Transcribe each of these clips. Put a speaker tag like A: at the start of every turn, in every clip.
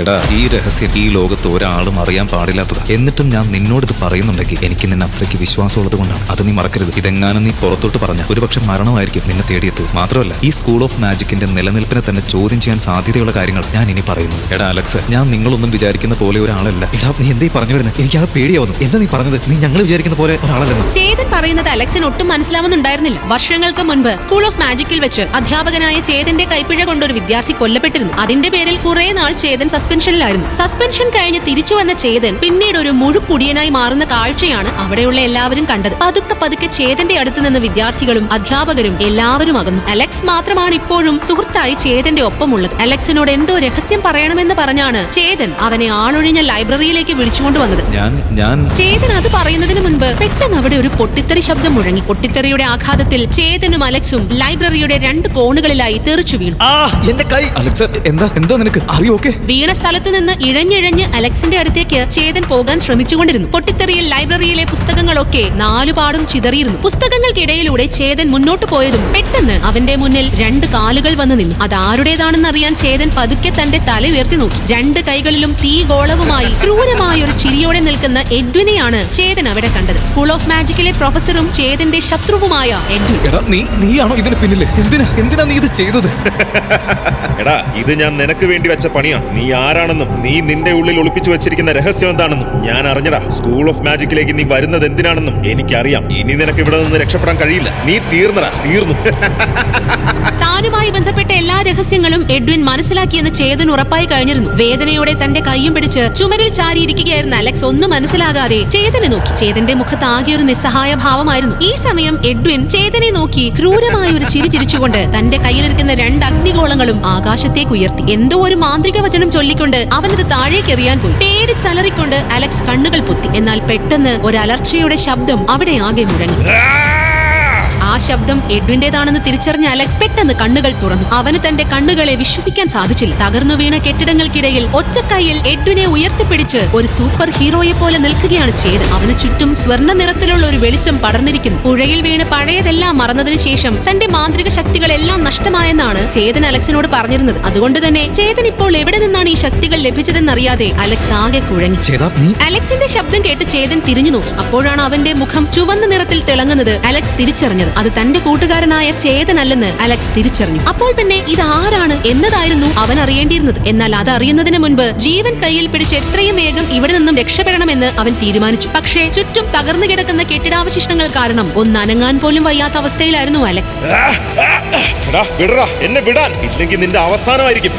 A: എടാ ഈ രഹസ്യം ഈ ലോകത്ത് ഒരാളും അറിയാൻ പാടില്ലാത്തത്. എന്നിട്ടും ഞാൻ നിന്നോട് ഇത് പറയുന്നുണ്ടെങ്കിൽ എനിക്ക് നിന്നെ അത്രയ്ക്ക് വിശ്വാസമുള്ളത് കൊണ്ടാണ്. അത് നീ മറക്കരുത്. ഇതെങ്ങാനും നീ പുറത്തോട്ട് പറഞ്ഞ. ഒരുപക്ഷെ മരണമായിരിക്കും നിന്നെ തേടിയെത്തുക മാത്രമല്ല ഈ സ്കൂൾ ഓഫ് മാജിക്കിന്റെ നിലനിൽപ്പിനെ തന്നെ ചോദ്യം ചെയ്യാൻ സാധ്യതയുള്ള കാര്യങ്ങൾ ഞാൻ ഇനി പറയുന്നു. എടാ അലക്സ് ഞാൻ നിങ്ങളൊന്നും വിചാരിക്കുന്ന പോലെ ഒരാളല്ല.
B: എടാ നീ എന്തേ പറഞ്ഞു വരുന്നത് എനിക്ക് ആ പേടിയാവുന്നു. എന്താ നീ പറഞ്ഞത്? നീ ഞങ്ങൾ വിചാരിക്കുന്ന പോലെ ഒരാളല്ലെന്ന്.
C: ചേതൻ പറയുന്നത് അലക്സിന് ഒട്ടും മനസ്സിലാവുന്നുണ്ടായിരുന്നില്ല. വർഷങ്ങൾക്ക് മുൻപ് സ്കൂൾ ഓഫ് മാജിക്കിൽ വെച്ച് അധ്യാപകനായ ചേതന്റെ കൈപ്പിഴ കൊണ്ട് ഒരു വിദ്യാർത്ഥി കൊല്ലപ്പെട്ടിരുന്നു. അതിന്റെ പേരിൽ കുറെ നാൾ ചേതൻ സസ്പെൻഷനിലായിരുന്നു സസ്പെൻഷൻ കഴിഞ്ഞ് തിരിച്ചു വന്ന ചേതൻ പിന്നീട് ഒരു മുഴുക്കുടിയനായി മാറുന്ന കാഴ്ചയാണ് അവിടെയുള്ള എല്ലാവരും കണ്ടത്. പതുക്കെ പതുക്കെ ചേതന്റെ അടുത്ത് നിന്ന് വിദ്യാർത്ഥികളും അധ്യാപകരും എല്ലാവരും അകന്നു. അലക്സ് മാത്രമാണ് ഇപ്പോഴും സുഹൃത്തായി ചേതന്റെ ഒപ്പമുള്ളത്. അലക്സിനോട് എന്തോ രഹസ്യം പറയണമെന്ന് പറഞ്ഞാണ് ചേതൻ അവനെ ആളൊഴിഞ്ഞ ലൈബ്രറിയിലേക്ക് വിളിച്ചുകൊണ്ട്
A: വന്നത്. ഞാൻ
C: ചേതൻ അത് പറയുന്നതിന് മുൻപ് പെട്ടെന്ന് അവിടെ ഒരു പൊട്ടിത്തെറി ശബ്ദം മുഴങ്ങി. പൊട്ടിത്തെറിയുടെ ആഘാതത്തിൽ ചേതനും അലക്സും ലൈബ്രറിയുടെ രണ്ട് കോണുകളിലായി തെറിച്ചു വീണു.
B: ആ എന്റെ കൈ.
A: അലക്സ് എന്താ എന്താ നിനക്ക്? അറിയോ ഓക്കെ?
C: വീണ സ്ഥലത്ത് നിന്ന് ഇഴഞ്ഞിഴഞ്ഞ് അലക്സിന്റെ അടുത്തേക്ക് ചേതൻ പോകാൻ ശ്രമിച്ചുകൊണ്ടിരുന്നു. പൊട്ടിത്തെറിയിൽ ലൈബ്രറിയിലെ പുസ്തകങ്ങളൊക്കെ നാലുപാടും ചിതറിയിരുന്നു. പുസ്തകങ്ങൾക്കിടയിലൂടെ ചേതൻ മുന്നോട്ട് പോയതും പെട്ടെന്ന് അവന്റെ മുന്നിൽ രണ്ട് കാലുകൾ വന്ന് നിന്നു. അതാരുടേതാണെന്ന് അറിയാൻ ചേതൻ പതുക്കെ തന്റെ തല ഉയർത്തി നോക്കി. രണ്ട് കൈകളിലും തീ ഗോളവുമായി ക്രൂരമായ ഒരു ചിരിയോടെ നിൽക്കുന്ന എഡ്വിനെയാണ് ചേതൻ അവിടെ കണ്ടത്. സ്കൂൾ ഓഫ് മാജിക്കിലെ പ്രൊഫസറും ചേതന്റെ ശത്രുവുമായ എഡ്വിൻ.
A: നീ നീയാണോ ഇതിന് പിന്നിൽ? എന്തിനാ എന്തിനാ നീ ഇത് ചെയ്തത്?
D: എടാ ഇത് ഞാൻ നിനക്ക് വേണ്ടി വെച്ച പണിയാണ്. നീ ആരാണെന്നും നീ നിന്റെ ഉള്ളിൽ ഒളിപ്പിച്ചു വെച്ചിരിക്കുന്ന രഹസ്യം എന്താണെന്നും ഞാൻ അറിഞ്ഞടാ. സ്കൂൾ ഓഫ് മാജിക്കിലേക്ക് നീ വരുന്നത് എന്തിനാണെന്നും എനിക്കറിയാം. ഇനി നിനക്ക് ഇവിടെ നിന്ന് രക്ഷപ്പെടാൻ കഴിയില്ല. നീ തീർന്നടാ. തീർന്നു.
C: താനുമായി ബന്ധപ്പെട്ട എല്ലാ രഹസ്യങ്ങളും എഡ്വിൻ മനസ്സിലാക്കിയെന്ന് ചേതൻ ഉറപ്പായി കഴിഞ്ഞിരുന്നു. വേദനയോടെ തന്റെ കൈയും പിടിച്ച് ചുമരിൽ ചാരിയിരിക്കുകയായിരുന്ന അലക്സ് ഒന്നും മനസ്സിലാകാതെ ചേതനെ നോക്കി. ചേതന്റെ മുഖത്ത് ആകെ ഒരു നിസ്സഹായ ഭാവമായിരുന്നു. ഈ സമയം എഡ്വിൻ ചേതനെ നോക്കി ക്രൂരമായ ഒരു ചിരി ചിരിച്ചുകൊണ്ട് തന്റെ കയ്യിലിരിക്കുന്ന രണ്ട് അഗ്നിഗോളങ്ങളും ആകാശത്തേക്ക് ഉയർത്തി. എന്തോ ഒരു മാന്ത്രിക വചനം ചൊല്ലിക്കൊണ്ട് അവനത് താഴേക്ക് എറിയാൻ പോയി. പേടി ചലറിക്കൊണ്ട് അലക്സ് കണ്ണുകൾ പൊത്തി. എന്നാൽ പെട്ടെന്ന് ഒരു ശബ്ദം അവിടെ ആകെ മുഴങ്ങി. ശബ്ദം എഡ്വിന്റേതാണെന്ന് തിരിച്ചറിഞ്ഞ അലക്സ് പെട്ടെന്ന് കണ്ണുകൾ തുറന്നു. അവന് തന്റെ കണ്ണുകളെ വിശ്വസിക്കാൻ സാധിച്ചില്ല. തകർന്നു വീണ കെട്ടിടങ്ങൾക്കിടയിൽ ഒറ്റക്കൈയിൽ എഡ്വിനെ ഉയർത്തിപ്പിടിച്ച് ഒരു സൂപ്പർ ഹീറോയെ പോലെ നിൽക്കുകയാണ് ചെയ്ത്. അവന് ചുറ്റും സ്വർണ നിറത്തിലുള്ള ഒരു വെളിച്ചം പടർന്നിരിക്കുന്നു. പുഴയിൽ വീണ് പഴയതെല്ലാം മറന്നതിനു ശേഷം തന്റെ മാന്ത്രിക ശക്തികളെല്ലാം നഷ്ടമായെന്നാണ് ചേതൻ അലക്സിനോട് പറഞ്ഞിരുന്നത്. അതുകൊണ്ട് തന്നെ ചേതൻ ഇപ്പോൾ എവിടെ നിന്നാണ് ഈ ശക്തികൾ ലഭിച്ചതെന്നറിയാതെ അലക്സ് ആകെ കുഴങ്ങി. അലക്സിന്റെ ശബ്ദം കേട്ട് ചേതൻ തിരിഞ്ഞു നോക്കി. അപ്പോഴാണ് അവന്റെ മുഖം ചുവന്ന നിറത്തിൽ തിളങ്ങുന്നത് അലക്സ് തിരിച്ചറിഞ്ഞത്. അത് തന്റെ കൂട്ടുകാരനായ ചേതനല്ലെന്ന് അലക്സ് തിരിച്ചറിഞ്ഞു. അപ്പോൾ പിന്നെ ഇത് ആരാണ് എന്നതായിരുന്നു അവൻ അറിയേണ്ടിയിരുന്നത്. എന്നാൽ അത് അറിയുന്നതിന് മുൻപ് ജീവൻ കയ്യിൽ പിടിച്ച് എത്രയും വേഗം ഇവിടെ നിന്നും രക്ഷപ്പെടണമെന്ന് അവൻ തീരുമാനിച്ചു. പക്ഷേ ചുറ്റും തകർന്നു കിടക്കുന്ന കെട്ടിടാവശിഷ്ടങ്ങൾ കാരണം ഒന്ന് അനങ്ങാൻ പോലും വയ്യാത്ത അവസ്ഥയിലായിരുന്നു അലക്സ്.
D: എന്നെ വിടാൻ. ഇല്ലെങ്കിൽ നിന്റെ അവസാനമായിരിക്കും.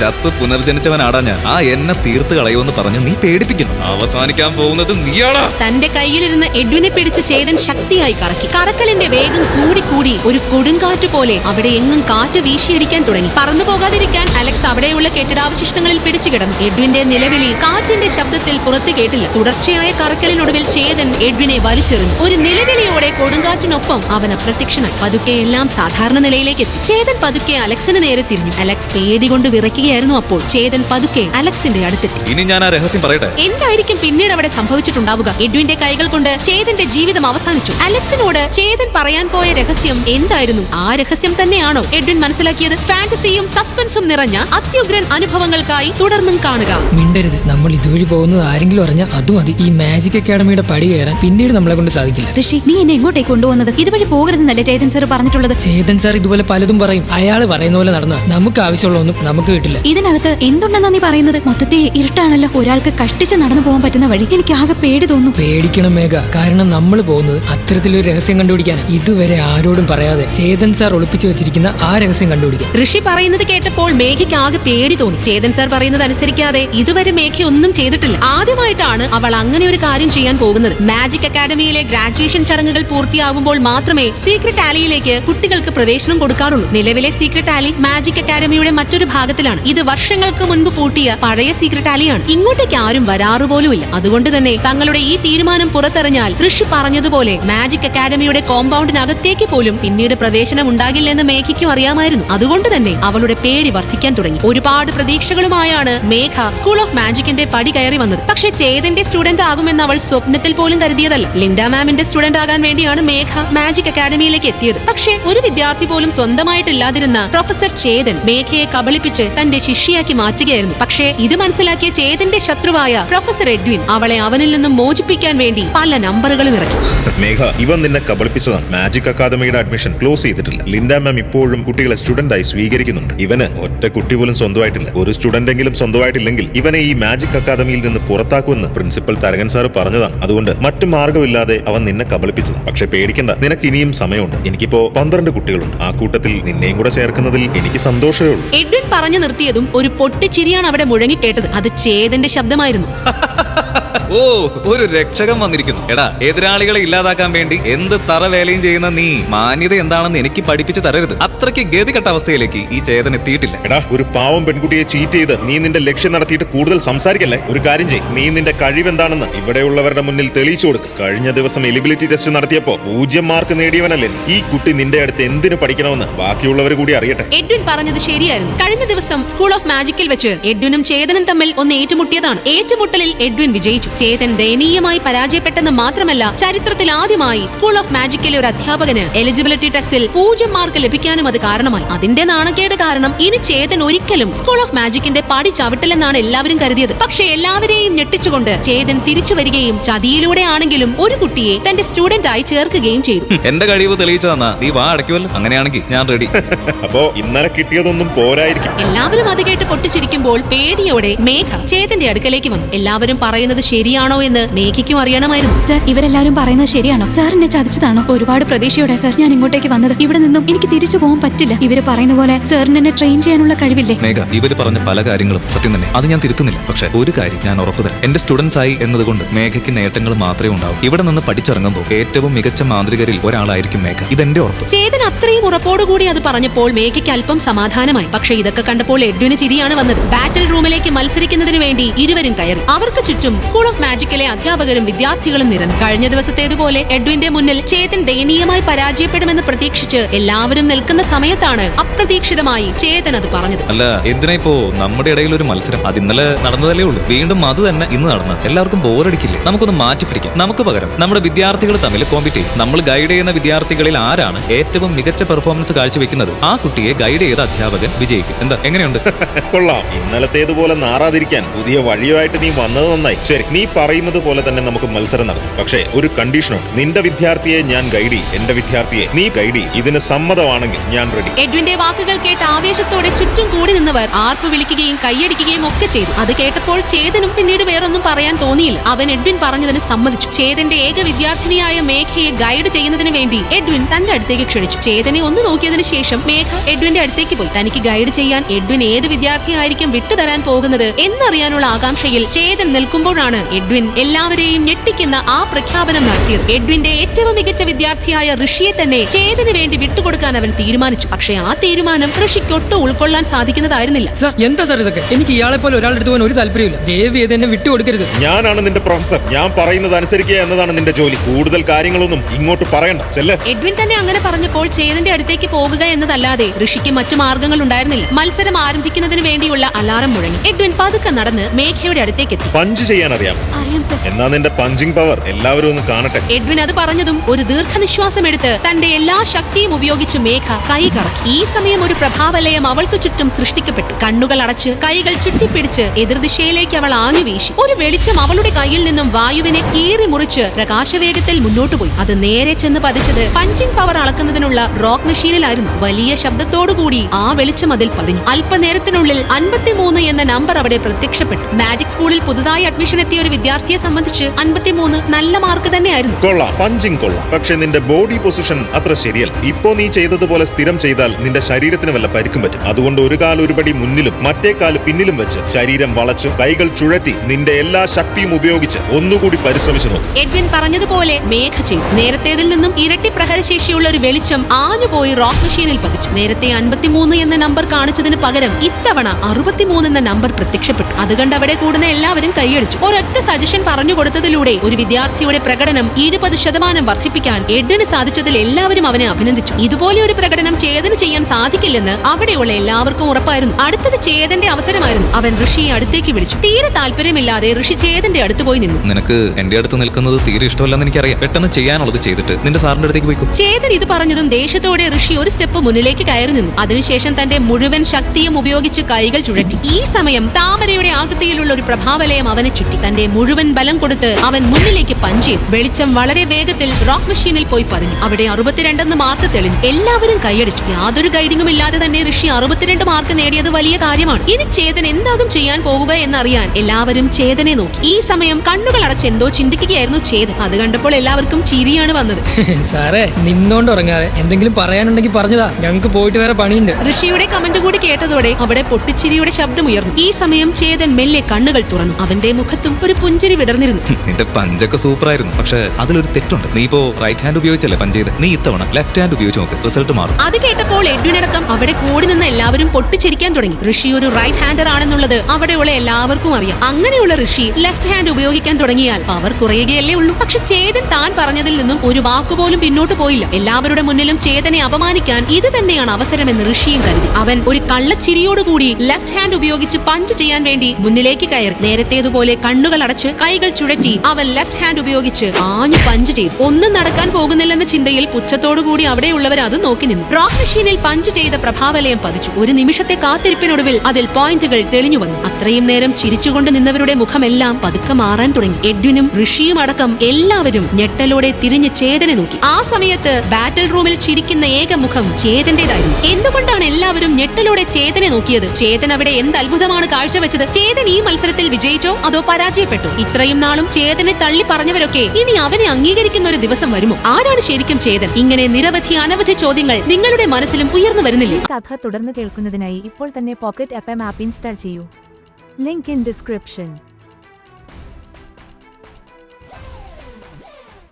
A: ചത്ത് പുനർജനിച്ചവനാടാ ഞാൻ. ആ എന്നെ തീർത്ത് കളയുമെന്ന് പറഞ്ഞു നീ പേടിപ്പിക്കുന്നു. അവസാനിക്കാൻ പോകുന്നത് നീയാടാ.
C: തന്റെ കയ്യിലിരുന്ന് എഡ്വിനെ പിടിച്ച് ചേതൻ ശക്തിയായി കറക്കി. കറക്കലിന്റെ വേഗം കൂടി കൂടി ഒരു കൊടുങ്കാറ്റ് പോലെ അവിടെ എങ്ങും കാറ്റ് വീശിയടിക്കാൻ തുടങ്ങി. പറന്നു പോകാതിരിക്കാൻ അലക്സ് അവിടെയുള്ള കെട്ടിടാവശിഷ്ടങ്ങളിൽ പിടിച്ചു കിടന്നു. എഡ്വിന്റെ നിലവിളി കാറ്റിന്റെ ശബ്ദത്തിൽ പുറത്തു കേട്ടില്ല. തുടർച്ചയായ കറക്കലിനൊടുവിൽ ചേതൻ എഡ്വിനെ വലിച്ചെറിഞ്ഞു. ഒരു നിലവിളിയോടെ കൊടുങ്കാറ്റിനൊപ്പം അവൻ അപ്രത്യക്ഷനായി. പതുക്കെ എല്ലാം സാധാരണ നിലയിലേക്ക് എത്തി. ചേതൻ പതുക്കെ അലക്സിന് നേരെ തിരിഞ്ഞു. അലക്സ് പേടി കൊണ്ട് വിറയ്ക്കുകയായിരുന്നു അപ്പോൾ ചേതൻ പതുക്കെ അലക്സിന്റെ അടുത്തെത്തി.
A: ഇനി ഞാൻ ആ രഹസ്യം പറയട്ടെ?
C: എന്തായിരിക്കും പിന്നീട് അവിടെ സംഭവിച്ചിട്ടുണ്ടാവുക? എഡ്വിന്റെ കൈകൾ കൊണ്ട് ചേതന്റെ ജീവിതം അവസാനിച്ചു. അലക്സിനോട് ചേതൻ പറയാൻ പോയ രഹസ്യം എന്തായിരുന്നു? ആ രഹസ്യം തന്നെയാണോ എഡ്വിൻ മനസ്സിലാക്കിയത്? ഫാന്റസിയും സസ്പെൻസും നിറഞ്ഞ അത്യുഗ്രൻ അനുഭവങ്ങൾക്കായി തുടർന്നും കാണുക.
E: മിണ്ടരുത്. നമ്മൾ ഇതുവഴി പോകുന്നത് ആരെങ്കിലും അറിഞ്ഞാൽ അത് മതി. ഈ മാജിക് അക്കാഡമിയുടെ പടി കയറാൻ പിന്നീട് നമ്മളെ കൊണ്ട് സാധിക്കില്ല.
F: ഋഷി നീ എന്നെ എങ്ങോട്ടേക്ക് കൊണ്ടുവന്നത്? ഇതുവഴി പോകരുതെന്നല്ലേ ചേതൻ സാർ പറഞ്ഞിട്ടുള്ളത്?
E: ചേതൻ സാർ ഇതുപോലെ പലതും പറയും. അയാൾ പറയുന്ന പോലെ നടന്ന. നമുക്ക് ആവശ്യമുള്ളതൊന്നും നമുക്ക് കിട്ടില്ല.
F: ഇതിനകത്ത് എന്തുണ്ടെന്നാ നീ പറയുന്നത്? മൊത്തത്തെ ഇരുട്ടാണല്ലോ. ഒരാൾക്ക് കഷ്ടിച്ച് നടന്നു പോകാൻ പറ്റുന്ന വഴി എനിക്ക് ആകെ പേടി തോന്നുന്നു
E: പേടിക്കണം മേഘ. കാരണം നമ്മൾ പോകുന്നത് അത്തരത്തിലൊരു രഹസ്യം കണ്ടുപിടിക്കാൻ. ഇതുവരെ ആരോടും പറയാതെ ചേതൻ സാർ ഒളിപ്പിച്ചു വെച്ചിരിക്കുന്ന ആ രഹസ്യം കണ്ടുപിടിക്കും.
C: ഋഷി പറയുന്നത് കേട്ടപ്പോൾ മേഘയ്ക്ക് ആകെ പേടി തോന്നി. ചേതൻ സാർ പറയുന്നത് അനുസരിക്കാതെ ഇതുവരെ മേഘ ഒന്നും ചെയ്തിട്ടില്ല. ആദ്യമായിട്ടാണ് അവൾ അങ്ങനെ ഒരു കാര്യം ചെയ്യാൻ പോകുന്നത്. മാജിക് അക്കാദമിയിലെ ഗ്രാജുവേഷൻ ചടങ്ങുകൾ പൂർത്തിയാവുമ്പോൾ മാത്രമേ സീക്രട്ട് ആലിയിലേക്ക് കുട്ടികൾക്ക് പ്രവേശനം കൊടുക്കാറുള്ളൂ. നിലവിലെ സീക്രട്ട് ആലി മാജിക് അക്കാദമിയുടെ മറ്റൊരു ഭാഗത്തിലാണ്. ഇത് വർഷങ്ങൾക്ക് മുൻപ് പൂട്ടിയ പഴയ സീക്രട്ട് ആലിയാണ് ഇങ്ങോട്ടേക്ക് ആരും വരാറുപോലുമില്ല. അതുകൊണ്ട് തന്നെ തങ്ങളുടെ ഈ തീരുമാനം പുറത്തെറിഞ്ഞാൽ ഋഷി പറഞ്ഞതുപോലെ മാജിക് അക്കാദമിയുടെ കോമ്പൗണ്ടിനകത്തേക്ക് പോലും പിന്നീട് പ്രവേശനം ഉണ്ടാകില്ലെന്ന് മേഘയ്ക്കും അറിയാമായിരുന്നു. അതുകൊണ്ട് തന്നെ അവളുടെ പേടി വർദ്ധിക്കാൻ തുടങ്ങി. ഒരുപാട് പ്രതീക്ഷകളുമായാണ് മേഘ സ്കൂൾ ഓഫ് മാജിക്കിന്റെ പടി കയറി വന്നത്. പക്ഷേ ചേതന്റെ സ്റ്റുഡന്റ് ആകുമെന്ന് അവൾ സ്വപ്നത്തിൽ പോലും കരുതിയതല്ല. ലിൻഡ മാമിന്റെ സ്റ്റുഡന്റ് ആകാൻ വേണ്ടിയാണ് മേഘ മാജിക് അക്കാദമിയിലേക്ക് എത്തിയത്. പക്ഷേ ഒരു വിദ്യാർത്ഥി പോലും സ്വന്തമായിട്ടില്ലാതിരുന്ന പ്രൊഫസർ ചേതൻ മേഘയെ കബളിപ്പിച്ച് തന്റെ ശിഷ്യയാക്കി മാറ്റുകയായിരുന്നു. പക്ഷേ ഇത് മനസ്സിലാക്കിയ ചേതന്റെ ശത്രുവായ പ്രൊഫസർ എഡ്വിൻ അവളെ അവനിൽ നിന്നും മോചിപ്പിക്കാൻ വേണ്ടി പല നമ്പറുകളും ഇറക്കി.
D: മേഘ ഇവൻ നിന്നെ കബളിപ്പിച്ചതാണ് മാജിക് അക്കാദമിയുടെ അഡ്മിഷൻ ക്ലോസ് ചെയ്തിട്ടില്ല. ലിൻഡ മാം ഇപ്പോഴും കുട്ടികളെ സ്റ്റുഡന്റായി സ്വീകരിക്കുന്നുണ്ട്. ഇവന് ഒറ്റ കുട്ടി പോലും സ്വന്തമായിട്ടില്ല. ഒരു സ്റ്റുഡന്റ് എങ്കിലും സ്വന്തമായിട്ടില്ലെങ്കിൽ ഇവനെ ഈ മാജിക് അക്കാദമിയിൽ നിന്ന് പുറത്താക്കുമെന്ന് പ്രിൻസിപ്പൽ തരകൻ സാർ പറഞ്ഞതാണ്. അതുകൊണ്ട് മറ്റു മാർഗമില്ലാതെ അവൻ നിന്നെ കബളിപ്പിച്ചത് പക്ഷെ പേടിക്കണ്ട നിനക്ക് ഇനിയും സമയമുണ്ട്. എനിക്കിപ്പോ പന്ത്രണ്ട് കുട്ടികളുണ്ട്. ആ കൂട്ടത്തിൽ നിന്നെയും കൂടെ ചേർക്കുന്നതിൽ എനിക്ക് സന്തോഷമേ ഉള്ളൂ.
C: എഡ്വിൻ പറഞ്ഞു നിർത്തിയതും ഒരു പൊട്ടിച്ചിരിയാണ് അവിടെ മുഴങ്ങിക്കേട്ടത് അത് ചേതന്റെ ശബ്ദമായിരുന്നു.
A: ഓ ഒരു രക്ഷകൻ വന്നിരിക്കുന്നു. എടാ എതിരാളികളെ ഇല്ലാതാക്കാൻ വേണ്ടി എന്ത് തറവേലയും ചെയ്യുന്ന നീ മാന്യത എന്താണെന്ന് എനിക്ക് പഠിപ്പിച്ചു തരരുത്. അത്രയ്ക്ക് ഗതികെട്ട അവസ്ഥയിലേക്ക് ഈ ചേതൻ എത്തിയിട്ടില്ല.
D: എടാ ഒരു പാവം പെൺകുട്ടിയെ ചീറ്റ് ചെയ്ത് നീ നിന്റെ ലക്ഷ്യം നടത്തിയിട്ട് കൂടുതൽ സംസാരിക്കല്ലേ? ഒരു കാര്യം ചെയ് നീ നിന്റെ കഴിവെന്താണെന്ന് ഇവിടെയുള്ളവരുടെ മുന്നിൽ തെളിയിച്ചു കൊടുക്ക്. കഴിഞ്ഞ ദിവസം എലിബിലിറ്റി ടെസ്റ്റ് നടത്തിയപ്പോ പൂജ്യം മാർക്ക് നേടിയവനല്ലേ ഈ കുട്ടി നിന്റെ അടുത്ത് എന്തിനു പഠിക്കണമെന്ന് ബാക്കിയുള്ളവർ കൂടി അറിയട്ടെ.
C: എഡ്വിൻ പറഞ്ഞത് ശരിയായിരുന്നു. കഴിഞ്ഞ ദിവസം സ്കൂൾ ഓഫ് മാജിക്കിൽ വെച്ച് എഡ്വിനും ചേതനും തമ്മിൽ ഒന്ന് ഏറ്റുമുട്ടിയതാണ്. ഏറ്റുമുട്ടലിൽ എഡ്വിൻ വിജയിച്ചു. ചേതൻ ദയനീയമായി പരാജയപ്പെട്ടെന്ന് മാത്രമല്ല ചരിത്രത്തിൽ ആദ്യമായി സ്കൂൾ ഓഫ് മാജിക്കിലെ ഒരു അധ്യാപകന് എലിജിബിലിറ്റി ടെസ്റ്റിൽ പൂജ്യം മാർക്ക് ലഭിക്കാനും അത് കാരണമായി. അതിന്റെ നാണക്കേട് കാരണം ഇനി ചേതൻ ഒരിക്കലും സ്കൂൾ ഓഫ് മാജിക്കിന്റെ പടി ചവിട്ടില്ലെന്നാണ് എല്ലാവരും കരുതിയത്. പക്ഷേ എല്ലാവരെയും ഞെട്ടിച്ചുകൊണ്ട് ചേതൻ തിരിച്ചു വരികയും ചതിയിലൂടെ ആണെങ്കിലും ഒരു കുട്ടിയെ തന്റെ സ്റ്റുഡന്റ് ആയി ചേർക്കുകയും ചെയ്തു.
A: എന്റെ കഴിവ് നീ വാ അടയ്ക്കുമല്ലോ അങ്ങനെയാണെങ്കിൽ ഞാൻ റെഡി
D: അപ്പോ ഇന്നലെ കിട്ടിയതൊന്നും പോരായിരിക്കും.
C: എല്ലാവരും അത് കേട്ട് പൊട്ടിച്ചിരിക്കുമ്പോൾ പേടിയോടെ മേഘ ചേതന്റെ അടുക്കലേക്ക് വന്നു. എല്ലാവരും പറയുന്നത് ശരിയാണോ എന്ന് മേഘിക്കും അറിയണമായിരുന്നു.
F: സർ ഇവരെല്ലാരും പറയുന്നത് ശരിയാണോ? സാർ എന്നെ ചതിച്ചതാണോ? ഒരുപാട് പ്രതീക്ഷയോടെ സർ ഞാൻ ഇങ്ങോട്ടേക്ക് വന്നത് ഇവിടെ നിന്നും എനിക്ക് തിരിച്ചു പോകാൻ പറ്റില്ല. ഇവർ പറയുന്ന പോലെ സാറിന് എന്നെ ട്രെയിൻ ചെയ്യാനുള്ള കഴിവില്ലേ?
A: മേഘ ഇവർ പറഞ്ഞ പല കാര്യങ്ങളും സത്യം തന്നെ. അത് ഞാൻ തിരുത്തുന്നില്ല. പക്ഷെ ഒരു കാര്യം ഞാൻ ഉറപ്പു തരാം എന്റെ സ്റ്റുഡൻസ് ആയി എന്നതുകൊണ്ട് മേഘയ്ക്ക് നേട്ടങ്ങൾ മാത്രമേ ഉണ്ടാവൂ. ഇവിടെ നിന്ന് പഠിച്ചിറങ്ങുമ്പോൾ ഏറ്റവും മികച്ച മാന്ത്രികരിൽ ഒരാളായിരിക്കും മേഘ. ഇതെന്റെ ഉറപ്പ്.
C: ചേതൻ അത്രയും ഉറപ്പോടുകൂടി അത് പറഞ്ഞപ്പോൾ മേഘയ്ക്ക് അല്പം സമാധാനമായി. പക്ഷെ ഇതൊക്കെ കണ്ടപ്പോൾ എഡ്വിന് ചിരിയാണ് വന്നത്. ബാറ്റിൽ റൂമിലേക്ക് മത്സരിക്കുന്നതിന് വേണ്ടി ഇരുവരും കയറി. അവർക്ക് ചുറ്റും സ്കൂൾ ഓഫ് മാജിക്കിലെ അധ്യാപകരും വിദ്യാർത്ഥികളും നിരന്നു കഴിഞ്ഞ ദിവസത്തേതുപോലെ എഡ്വിന്റെ മുന്നിൽ ചേതൻ ദയനീയമായി പരാജയപ്പെടുമെന്ന് പ്രതീക്ഷിച്ച് എല്ലാവരും നിൽക്കുന്ന സമയത്താണ് അപ്രതീക്ഷിതമായി ചേതൻ അത് പറഞ്ഞത്.
A: അല്ല എന്തിനാ ഇപ്പോ നമ്മുടെ ഇടയിൽ ഒരു മത്സരം? അത് ഇന്നലെ നടന്നതല്ലേ ഉള്ളൂ. വീണ്ടും അത് തന്നെ ഇന്ന് നടന്ന്. എല്ലാവർക്കും ബോറടിക്കില്ലേ? നമുക്കൊന്ന് മാറ്റിപ്പിടിക്കാം. നമുക്ക് പകരം നമ്മുടെ വിദ്യാർത്ഥികൾ തമ്മിൽ കോമ്പീറ്റ് ചെയ്യും. നമ്മൾ ഗൈഡ് ചെയ്യുന്ന വിദ്യാർത്ഥികളിൽ ആരാണ് ഏറ്റവും മികച്ച പെർഫോമൻസ് കാഴ്ചവെക്കുന്നത്? ആ കുട്ടിയെ ഗൈഡ് ചെയ്ത അധ്യാപകൻ വിജയിക്കും. എന്താ? എങ്ങനെയുണ്ട്?
D: കൊള്ളാം. ഇന്നലത്തേതുപോലെ നാറാതിരിക്കാൻ പുതിയ വഴിയുമായിട്ട് നീ വന്നത് നന്നായി. ശരി നീ പറയുന്നത് പോലെ തന്നെ നമുക്ക് മത്സരം നടത്തും. പക്ഷേ ഒരു കണ്ടീഷനുണ്ട്. നിന്റെ വിദ്യാർത്ഥിയെ ഞാൻ ഗൈഡി എന്റെ വിദ്യാർത്ഥിയെ നീ ഗൈഡി ഇതിന് സമ്മതമാണെങ്കിൽ ഞാൻ റെഡി
C: എഡ്വിന്റെ വാക്കുകൾ കേട്ട് ആവേശത്തോടെ ചുറ്റും കൂടി നിന്നവർ ആർപ്പ് വിളിക്കുകയും കൈയടിക്കുകയും ഒക്കെ ചെയ്തു. അത് കേട്ടപ്പോൾ ചേതനും പിന്നീട് വേറൊന്നും പറയാൻ തോന്നിയില്ല. അവൻ എഡ്വിൻ പറഞ്ഞതിന് സമ്മതിച്ചു. ചേതന്റെ ഏക വിദ്യാർത്ഥിനിയായ മേഘയെ ഗൈഡ് ചെയ്യുന്നതിന് വേണ്ടി എഡ്വിൻ തന്റെ അടുത്തേക്ക് ക്ഷണിച്ചു. ചേതനെ ഒന്ന് നോക്കിയതിനു ശേഷം മേഘ എഡ്വിന്റെ അടുത്തേക്ക് പോയി. തനിക്ക് ഗൈഡ് ചെയ്യാൻ എഡ്വിൻ ഏത് വിദ്യാർത്ഥിയായിരിക്കും വിട്ടുതരാൻ പോകുന്നത് എന്നറിയാനുള്ള ആകാംക്ഷയിൽ ചേതൻ നിൽക്കുമ്പോഴാണ് എഡ്വിൻ എല്ലാവരെയും ഞെട്ടിക്കുന്ന ആ പ്രഖ്യാപനം നടത്തിയത്. എഡ്വിന്റെ ഏറ്റവും മികച്ച വിദ്യാർത്ഥിയായ ഋഷിയെ തന്നെ ചേതന് വേണ്ടി വിട്ടുകൊടുക്കാൻ അവൻ തീരുമാനിച്ചു. പക്ഷേ ആ തീരുമാനം ഋഷിക്ക് ഒട്ടും ഉൾക്കൊള്ളാൻ സാധിക്കുന്നതായിരുന്നില്ല.
E: സർ എന്താ സാർ ഇതൊക്കെ? എനിക്ക് ഇയാളെ പോലെ ഒരാളുടെ അടുത്ത് പോകാൻ ഒരു താല്പര്യമില്ല ദേവി ചെയ്ത് എന്നെ വിട്ടുകൊടുക്കരുത്.
D: ഞാനാണ് നിന്റെ പ്രൊഫസർ. ഞാൻ പറയുന്നത് അനുസരിക്കുക എന്നതാണ് നിന്റെ ജോലി. കൂടുതൽ കാര്യങ്ങളൊന്നും ഇങ്ങോട്ട് പറയണ്ട. ചെല്ല്.
C: എഡ്വിൻ തന്നെ അങ്ങനെ പറഞ്ഞപ്പോൾ ചേതന്റെ അടുത്തേക്ക് പോകുക എന്നതല്ലാതെ ഋഷിക്ക് മറ്റു മാർഗങ്ങൾ ഉണ്ടായിരുന്നില്ല. മത്സരം ആരംഭിക്കുന്നതിന് വേണ്ടിയുള്ള അലാറം മുഴങ്ങി. എഡ്വിൻ പതുക്കെ നടന്ന് മേഘയുടെ അടുത്തേക്ക് എത്തി
D: പഞ്ച് ചെയ്യാൻ അറിയാം എന്നാ നിന്റെ പഞ്ചിങ് പവർ എല്ലാവരും ഒന്ന് കാണട്ടെ.
C: എഡ്വിൻ അത് പറഞ്ഞതും ഒരു ദീർഘനിശ്വാസം എടുത്ത് തന്റെ എല്ലാ ശക്തിയും ഉപയോഗിച്ച് മേഘ കൈ കറക്കി. ഈ സമയം ഒരു പ്രഭാവലയം അവൾക്ക് ചുറ്റും സൃഷ്ടിക്കപ്പെട്ടു. കണ്ണുകൾ അടച്ച് കൈകൾ ചുറ്റിപ്പിടിച്ച് എതിർദിശയിലേക്ക് അവൾ ആഞ്ഞു വീശി ഒരു വെളിച്ചം അവളുടെ കയ്യിൽ നിന്നും വായുവിനെ കീറി മുറിച്ച് പ്രകാശവേഗത്തിൽ മുന്നോട്ട് പോയി. അത് നേരെ ചെന്ന് പതിച്ചത് പഞ്ചിങ് പവർ അളക്കുന്നതിനുള്ള റോക്ക് മെഷീനിലായിരുന്നു. വലിയ ശബ്ദത്തോടുകൂടി ആ വെളിച്ചം അതിൽ പതിഞ്ഞു. അല്പനേരത്തിനുള്ളിൽ അൻപത്തിമൂന്ന് എന്ന നമ്പർ അവിടെ പ്രത്യക്ഷപ്പെട്ടു. മാജിക് സ്കൂളിൽ പുതുതായി അഡ്മിഷൻ എത്തിയ ഒരു വിദ്യാർത്ഥിയെ സംബന്ധിച്ച് അൻപത്തിമൂന്ന് നല്ല മാർക്ക് തന്നെയായിരുന്നു.
D: കൊള്ളാം. പഞ്ചിങ് കൊള്ളാം. പക്ഷെ നിന്റെ ബോഡി പൊസിഷൻ അത്ര ശരിയല്ല. ഇപ്പോ നീ ചെയ്തതുപോലെ സ്ഥിരം ചെയ്താൽ നിന്റെ ശരീരത്തിന് വല്ല പരിക്കും പറ്റും. അതുകൊണ്ട് ഒരു കാൽ ഒരുപടി മുന്നിലും മറ്റേ കാൽ പിന്നിലും വെച്ച് ശരീരം വളച്ച് കൈകൾ ചുഴറ്റി നിന്റെ എല്ലാ ശക്തിയും ഉപയോഗിച്ച് ഒന്നുകൂടി പരിശ്രമിച്ചു നോക്കും.
C: എഡ്വിൻ പറഞ്ഞതുപോലെ മേഘ ചെയ്തു. നേരത്തേതിൽ നിന്നും ഇരട്ടി പ്രഹരശേഷിയുള്ള ഒരു വെളിച്ചം ആഞ്ഞുപോയി റോക്ക് മെഷീനിൽ പതിച്ചു. നേരത്തെ അൻപത്തിമൂന്ന് എന്ന നമ്പർ കാണിച്ചതിന് പകരം ഇത്തവണ അറുപത്തിമൂന്ന് എന്ന നമ്പർ പ്രത്യക്ഷപ്പെട്ടു. അത് കണ്ട് അവിടെ കൂടുന്ന എല്ലാവരും കൈയടിച്ചു. ഒരൊറ്റ സജഷൻ പറഞ്ഞു കൊടുത്തതിലൂടെ ഒരു വിദ്യാർത്ഥിയുടെ പ്രകടനം ഇരുപത് ശതമാനം വർദ്ധിപ്പിക്കാൻ എഡിന് സാധിച്ചതിൽ എല്ലാവരും അവനെ അഭിനന്ദിച്ചു. ഇതുപോലെ ഒരു പ്രകടനം ചേതന് ചെയ്യാൻ സാധിക്കില്ലെന്ന് അവിടെയുള്ള എല്ലാവർക്കും ഉറപ്പായിരുന്നു. അടുത്തത് ചേതന്റെ അവസരമായിരുന്നു. അവൻ ഋഷിയെ അടുത്തേക്ക് വിളിച്ചു. തീരെ താല്പര്യമില്ലാതെ ഋഷി ചേതന്റെ അടുത്ത് പോയി നിന്നു.
A: നിനക്ക് എന്റെ അടുത്ത് നിൽക്കുന്നത് തീരെ ഇഷ്ടമല്ലെന്ന് എനിക്കറിയാം. പെട്ടെന്ന് ചെയ്യാനുള്ളത് ചെയ്തിട്ട് നിന്റെ സാറിന്റെ അടുത്തേക്ക് പോയി
C: ചേതൻ ഇത് പറഞ്ഞതും ദേഷ്യത്തോടെ ഋഷി ഒരു സ്റ്റെപ്പ് മുന്നിലേക്ക് കയറി നിന്നു. അതിനുശേഷം തന്റെ മുഴുവൻ ശക്തിയും ഉപയോഗിച്ച് കൈകൾ ചുഴറ്റി. ഈ സമയം താമരയുടെ ആകൃതിയിലുള്ള ഒരു പ്രഭാവലയം അവനെ ചുറ്റി. തന്റെ മുഴുവൻ ബലം കൊടുത്ത് അവൻ മുന്നിലേക്ക് പഞ്ചി വെളിച്ചം വളരെ വേഗത്തിൽ റോക്ക് മെഷീനിൽ പോയി പതിഞ്ഞു. അവിടെ അറുപത്തിരണ്ടെന്ന് മാർക്ക് തെളിഞ്ഞു. എല്ലാവരും കൈയടിച്ചു. യാതൊരു ഗൈഡിങ്ങും ഇല്ലാതെ തന്നെ ഋഷി അറുപത്തിരണ്ട് മാർക്ക് നേടിയത് വലിയ കാര്യമാണ്. ഇനി ചേതൻ എന്താകും ചെയ്യാൻ പോവുക എന്നറിയാൻ എല്ലാവരും ചേതനെ നോക്കി. ഈ സമയം കണ്ണുകൾ അടച്ച് എന്തോ ചിന്തിക്കുകയായിരുന്നു ചേതൻ. അത് കണ്ടപ്പോൾ എല്ലാവർക്കും ചിരിയാണ് വന്നത്.
E: സാറേ നിന്നോണ്ട് ഉറങ്ങാതെ എന്തെങ്കിലും പറയാനുണ്ടെങ്കിൽ പറഞ്ഞതാ. ഞങ്ങൾക്ക് പോയിട്ട് വേറെ പണിയുണ്ട്.
C: ഋഷിയുടെ കമന്റ് കൂടി കേട്ടതോടെ അവിടെ പൊട്ടിച്ചിരിയുടെ ശബ്ദം ഉയർന്നു. ഈ സമയം ചേതൻ മെല്ലെ കണ്ണുകൾ തുറന്നു. അവന്റെ മുഖത്തും ഒരു പുഞ്ചിരി വിടർന്നിരുന്നു.
A: നിന്റെ പഞ്ചൊക്കെ സൂപ്പർ ആയിരുന്നു പക്ഷെ അതിലൊരു തെറ്റുണ്ട്. നീ ഇപ്പോ റൈറ്റ് ഹാൻഡ് ഉപയോഗിച്ചല്ലേ പഞ്ച് ചെയ്ത്? നീ ഇത്തവണ ലെഫ്റ്റ് ഹാൻഡ് ഉപയോഗിച്ച് നോക്ക്. റിസൾട്ട് മാറും.
C: അത് കേട്ടപ്പോൾ എഡ്വിനടക്കം അവിടെ കൂടി നിന്ന് എല്ലാവരും പൊട്ടിച്ചിരിക്കാൻ തുടങ്ങി. ഋഷി ഒരു റൈറ്റ് ഹാൻഡർ ആണെന്നുള്ളത് അവിടെയുള്ള എല്ലാവർക്കും അറിയാം. അങ്ങനെയുള്ള ഋഷി ലെഫ്റ്റ് ഹാൻഡ് ഉപയോഗിക്കാൻ തുടങ്ങിയാൽ പവർ കുറയുകയല്ലേ ഉള്ളൂ. പക്ഷെ ചേതൻ താൻ പറഞ്ഞതിൽ നിന്നും ഒരു വാക്കുപോലും പിന്നോട്ട് പോയില്ല. എല്ലാവരുടെ മുന്നിലും ചേതനെ അപമാനിക്കാൻ ഇത് തന്നെയാണ് അവസരമെന്ന് ഋഷിയും കരുതി. അവൻ ഒരു കള്ളച്ചിരിയോടുകൂടി ലെഫ്റ്റ് ഹാൻഡ് ഉപയോഗിച്ച് പഞ്ച് ചെയ്യാൻ വേണ്ടി മുന്നിലേക്ക് കയറി. നേരത്തേതുപോലെ കണ്ണുകൾ അടച്ച് കൈകൾ ചുഴറ്റി അവൻ ലെഫ്റ്റ് ഹാൻഡ് ഉപയോഗിച്ച് ആഞ്ഞു പഞ്ച് ചെയ്തു. ഒന്നും നടക്കാൻ പോകുന്നില്ലെന്ന ചിന്തയിൽ പുച്ഛത്തോടുകൂടി അവിടെയുള്ളവർ അത് നോക്കി നിന്നു. റോക്ക് മെഷീനിൽ പഞ്ച് ചെയ്ത പ്രഭാവലയം പതിച്ചു. ഒരു നിമിഷത്തെ കാത്തിരിപ്പിനൊടുവിൽ അതിൽ പോയിന്റുകൾ തെളിഞ്ഞു വന്നു. അത്രയും നേരം ചിരിച്ചുകൊണ്ട് നിന്നവരുടെ മുഖമെല്ലാം പതുക്കെ മാറാൻ തുടങ്ങി. എഡ്വിനും ഋഷിയും അടക്കം എല്ലാവരും ഞെട്ടലോടെ തിരിഞ്ഞ് ചേതനെ നോക്കി. ആ സമയത്ത് ബാറ്റിൽ റൂമിൽ ചിരിക്കുന്ന ഏക മുഖം ചേതന്റേതായിരുന്നു. എന്തുകൊണ്ടാണ് എല്ലാവരും ഞെട്ടലോടെ ചേതനെ നോക്കിയത്? ചേതൻ അവിടെ എന്ത് അത്ഭുതമാണ് കാഴ്ചവെച്ചത്? ചേതൻ ഈ മത്സരത്തിൽ വിജയിച്ചോ അതോ പരാജയപ്പെട്ടോ? ഇത്രയും നാളും ചേതനെ തള്ളി പറഞ്ഞവരൊക്കെ ഇനി അവനെ അംഗീകരിക്കുന്ന ഒരു ദിവസം വരുമോ? ആരാണ് ശരിക്കും ചേതൻ? ഇങ്ങനെ നിരവധി അനവധി ചോദ്യങ്ങൾ നിങ്ങളുടെ മനസ്സിലും ഉയർന്നു വരുന്നില്ല?
G: കഥ തുടർന്ന് കേൾക്കുന്നതിനായി ഇപ്പോൾ തന്നെ Pocket F M app install ചെയ്യൂ. Link in description.